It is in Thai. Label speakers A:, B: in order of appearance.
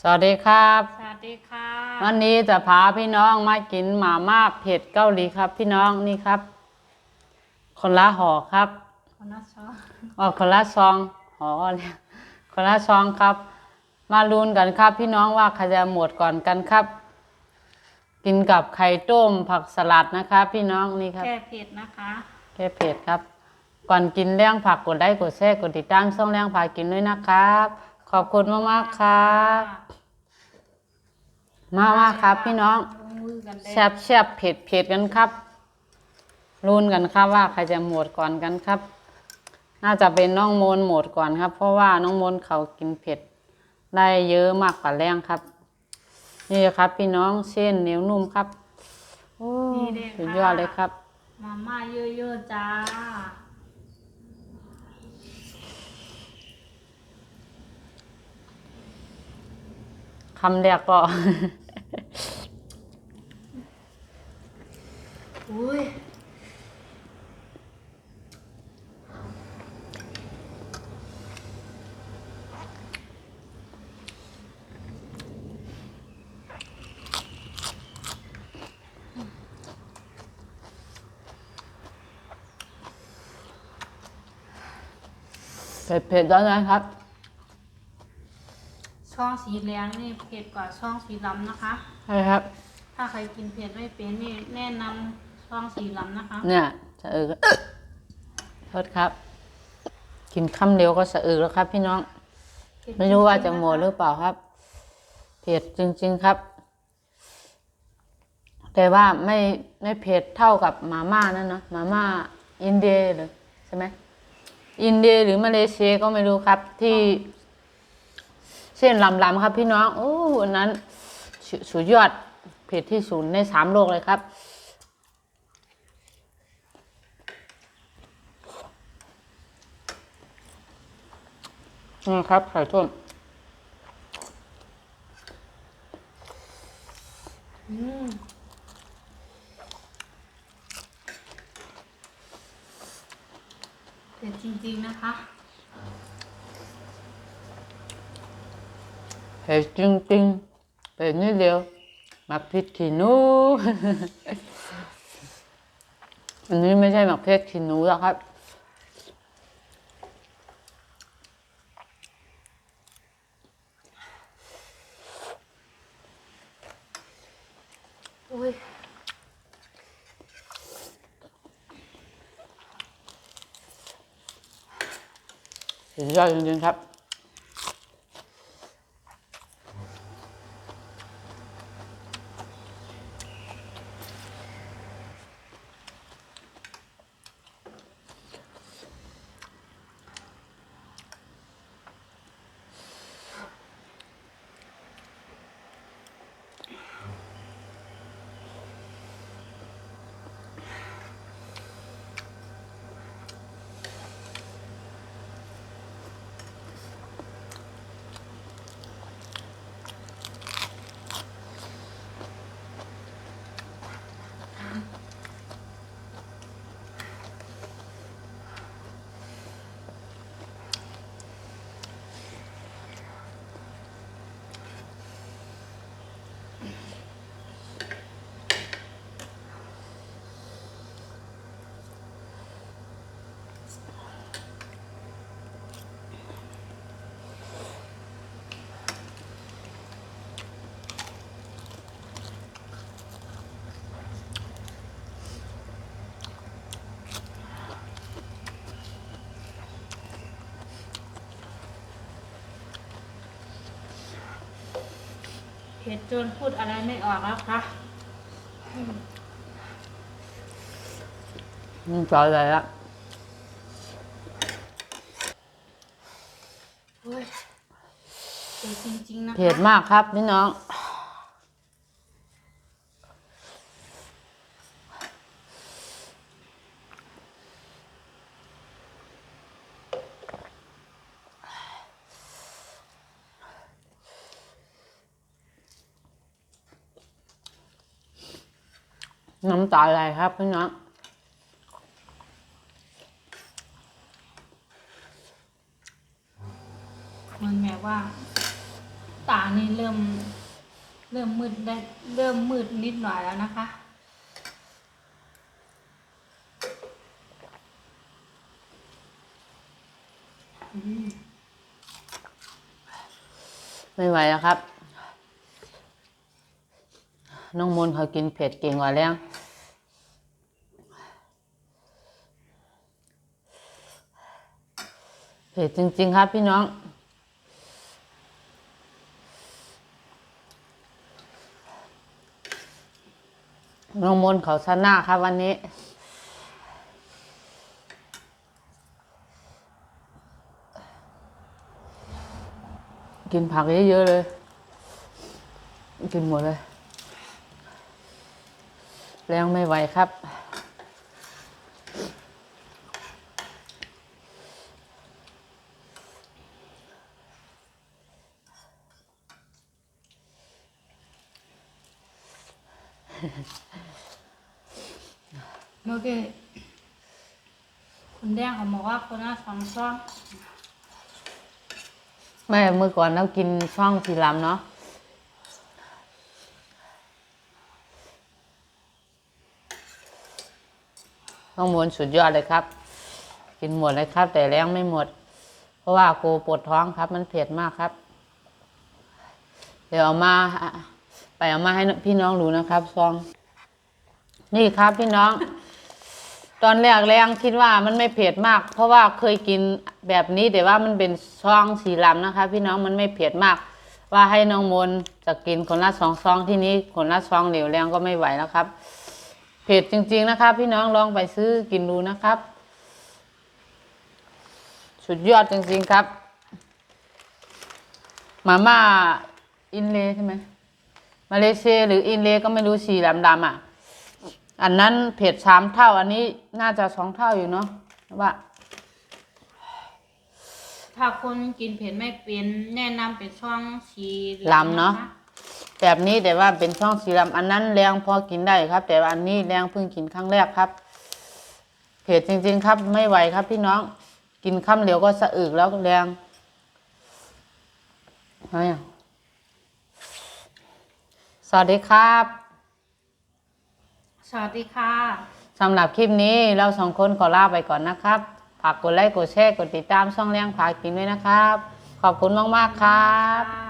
A: สวัสดีครับ
B: สวัสดีค่ะ
A: วันนี้จะพาพี่น้องมากินหมาม่าเผ็ดเกาหลีครับ พี่น้องนี่ครับ คนละห่อครับ
B: คนละช้อน
A: อ๋อคนละซองห่อเนี่ยคนละซองครับ มาลุ้นกันครับ พี่น้องว่าใครจะหมดก่อนกันครับ กินกับไข่ต้มผักสลัดนะครับพี่น้องนี่ครับ
B: แก้เผ็ดนะคะ
A: แค่เผ็ดครับ ก่อนกินเลี้ยงผักกดไลค์กดแชร์กดติดตามช่องเลี้ยงผักกินด้วยนะครับ ขอบคุณมากๆครับ มามาครับ พี่น้อง
B: ลงมือกันได้
A: แซ่บแซ่บเผ็ดเผ็ดกันครับรุนกันครับว่าใครจะหมดก่อนกันครับ น่าจะเป็นน้องโมนหมดก่อนครับ เพราะว่าน้องโมนเขากินเผ็ด ได้เยอะมากกว่าแรงครับ นี่ครับ พี่น้องเส้นเหนียวนุ่มครับโอ้
B: นี่เด้
A: สุด
B: ค่ะ
A: ยอดเลยครับ
B: มาม่าเยอะๆจ้าำ
A: แรกก็
B: อุ้ย
A: เผ็ดเผ็ดแล้วนะครับ
B: ช่องสีเหลืองนี่เผ็ดกว่าช่องสีดำนะคะ
A: ใช่ครับ
B: ถ้าใครกินเผ็ดไม่เป็นนี่แนะนำช่องสีดำนะคะ
A: เนี่ยสะอึกโทษครับ กินคำเดียวก็สะอึกแล้วครับ พี่น้อง
B: เผ็ด
A: ไม่รู้ว่าจะ
B: งๆนค
A: หมดหรือเปล่าครับ เผ็ดจริง ๆครับ แต่ว่าไม่ไม่เผ็ดเท่ากับมาม่านั่นเนาะมาม่าอินเดียหรือใช่ไหมอินเดียหรือมาเลเซียก็ไม่รู้ครับที่ เส้นลำๆครับพี่น้องโอ้อันนั้นสุดยอดเผ็ดที่สุดในสามโลกเลยครับ นี่ครับไข่ต้ม
B: อืมเผ็ดจริงๆนะคะ
A: เผ็ดจริงๆเผ็ดนิดเดียวหมักพริกขี้หนู อันนี้ไม่ใช่หมักพริกขี้หนูหรอกครับ
B: อุ้ย
A: สุดยอดจริงๆครับ
B: ผ็ดจนพูดอะไรไม่ออกแล้วค่ะ
A: มันจอยเลยละ
B: เฮ้ยเผ็ดจริงๆนะคะ
A: เผ็ดมากครับพี่น้อง น้ำตาไหลครับพี่น้อง
B: มันแบบว่า ตานี่เริ่ม เริ่มมืดได้ เริ่มมืดนิดหน่อยแล้วนะคะอืม
A: ไม่ไหวแล้วครับ น้องมนต์เขากินเผ็ดเก่งกว่าแล้ว เผ็ดจริง ๆ ครับพี่น้อง น้องมนเขาชนะครับวันนี้กินผักเยอะๆเลย กินหมดเลย แรงไม่ไหวครับ
B: เมื่อกี้คุณแดงเขาบอกว่าคนละสองช้อน
A: ไม่เมื่อก่อนเรากินช่องสีลำเนาะข้างบนสุดยอดเลยครับ กินหมดเลยครับ แต่แรงไม่หมด เพราะว่ากูปวดท้องครับ มันเผ็ดมากครับ เดี๋ยวเอามา ไปเอามาให้พี่น้องดูนะครับ ซอง นี่ครับพี่น้อง ตอนแรกแรงคิดว่ามันไม่เผ็ดมาก เพราะว่าเคยกินแบบนี้แต่ว่ามันเป็นซองสีลำนะคะ พี่น้องมันไม่เผ็ดมาก ว่าให้น้องมนจะกินคนละสองซองที่นี้คนละซองเหลวแรงก็ไม่ไหวแล้วครับ เผ็ดจริง ๆนะครับ พี่น้องลองไปซื้อกินดูนะครับ สุดยอดจริง ๆครับ มาม่าอินเลใช่ไหม มาเลเซียหรืออินเลย์ก็ไม่รู้สีดำๆอะ อันนั้นเผ็ดสามเท่า อันนี้น่าจะสองเท่าอยู่เนาะว่า
B: ถ้าคนกินเผ็ดไม่เป็นแนะนำเป็นช่องสีหอง
A: ลำเนาะ
B: ค
A: แบบนี้แต่ว่าเป็นช่องสีดำอันนั้นแรงพอกินได้ครับ แต่ว่าอันนี้แรงเพิ่งกินครั้งแรกครับ เผ็ดจริง ๆ ครับไม่ไหวครับพี่น้อง กินคำเดียวก็สะอึกแล้วแรงอะไรอะส วัสดีครับ
B: สวัสดีค่ะ
A: สำหรับคลิปนี้เราสองคนขอลาไปก่อนนะครับ ฝากกดไลค์ กดแชร์ กดติดตามช่องเลี้ยงพากินด้วยนะครับ ขอบคุณมาก ๆ ครับ
B: ค่ะ